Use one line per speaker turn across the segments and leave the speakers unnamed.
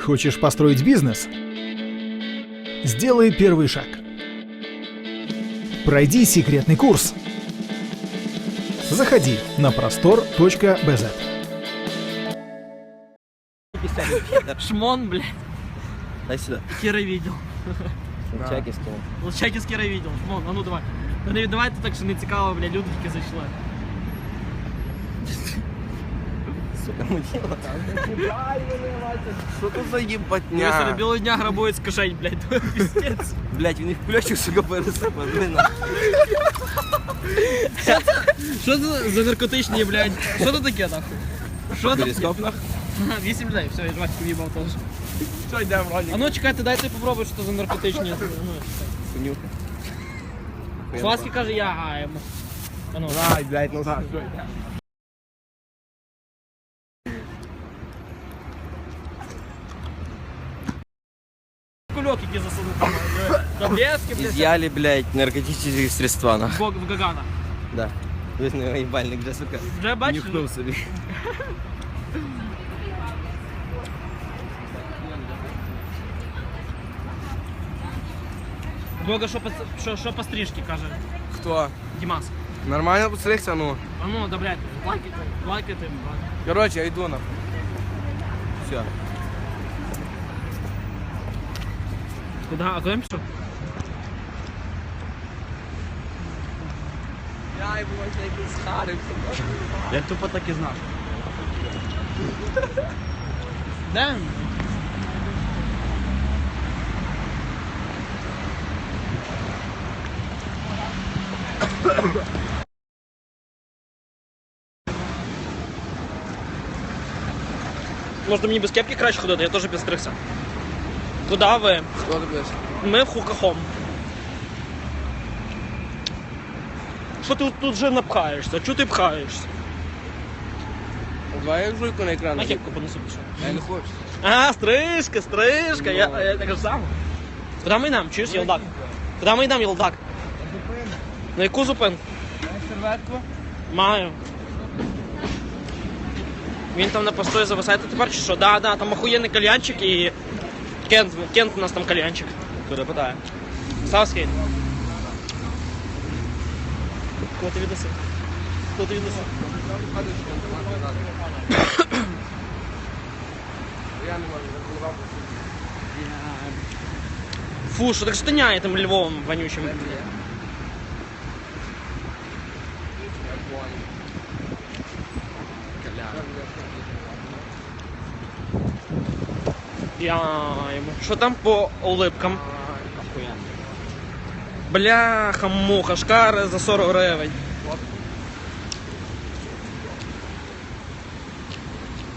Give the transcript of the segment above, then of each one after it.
Хочешь построить бизнес? Сделай первый шаг. Пройди секретный курс. Заходи на простор.бз.
Шмон, блядь,
Дай сюда.
Кира видел.
Чаки скинул.
Лучаки з Кира видел. Шмон, а ну давай. Та не віддавайте так, що не цікаво, блядь, люди тільки зайшли.
Сука, мудила. Що тут за
Я
їбатня?
серед білого дня грабують скажень, блядь, піздець.
Блять, він їх в плечик, сука, пересипав. Блин, нахуй.
Що це за наркотичні, блядь? Що це таке, нахуй? Що це?
Перископ, нахуй.
Ага, Вісім людей, все, я жвачку в'їбав теж.
Що йде в ролик?
А ну чекайте, дайте попробуй, що це за наркотичні. Ну,
Понюхай.
Сласки каже, я гаємо. А ну,
Ай, блядь, ну так.
кульок, який засунув. Таблетки, блядь.
Изъяли, блядь, наркотические средства, нахуй.
Бог в Гагана.
Да. Весь на їбальник вже, сука.
Вже бачиш?
Нюхнув собі.
Бога, що по, що, що по стрижці, каже
Хто?
Дімас.
Нормально постригся, ну.
А ну, да, блядь, лайкайте, лайкайте.
Коротше, я йду на. Все.
Куди? А куди пішов?
Я йому якийсь схарився.
Я тупо так і знав. Де? Може мені без кепки краще ходити, я теж підстригся. Куди ви?
Що ти будеш?
Ми в хукахом. Що ти тут вже напхаєшся? Чого ти пхаєшся?
Давай я жуйку на екран.
На кепку понесу пішов.
Я не хочу.
А, стрижка, стрижка, я, я так же сам. Куди ми йдемо? Чуєш, Єлдак? Куди ми йдемо, Єлдак? На яку зупинку?
Серветку?
Маю. Він там на постої зависає, ти тепер чи що? Да, да, там охуєнний кальянчик і Кент, Кент у нас там кальянчик.
Куди питає?
Савський. Кого ти віддаси? Кого ти
заколував.
Фу, що так штиняє тим Львовом вонючим. Я йому. Що там по улипкам? Бляха, муха, шкари за 40 гривень.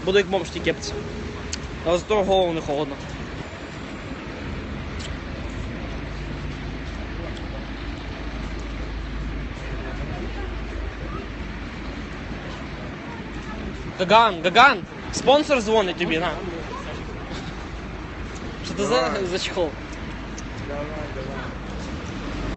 Буду як бомж в тій кепці. Але з того голову не холодно. Гаган, Гаган, спонсор дзвонить тобі, на. Ти за, за чехол?
Давай, давай.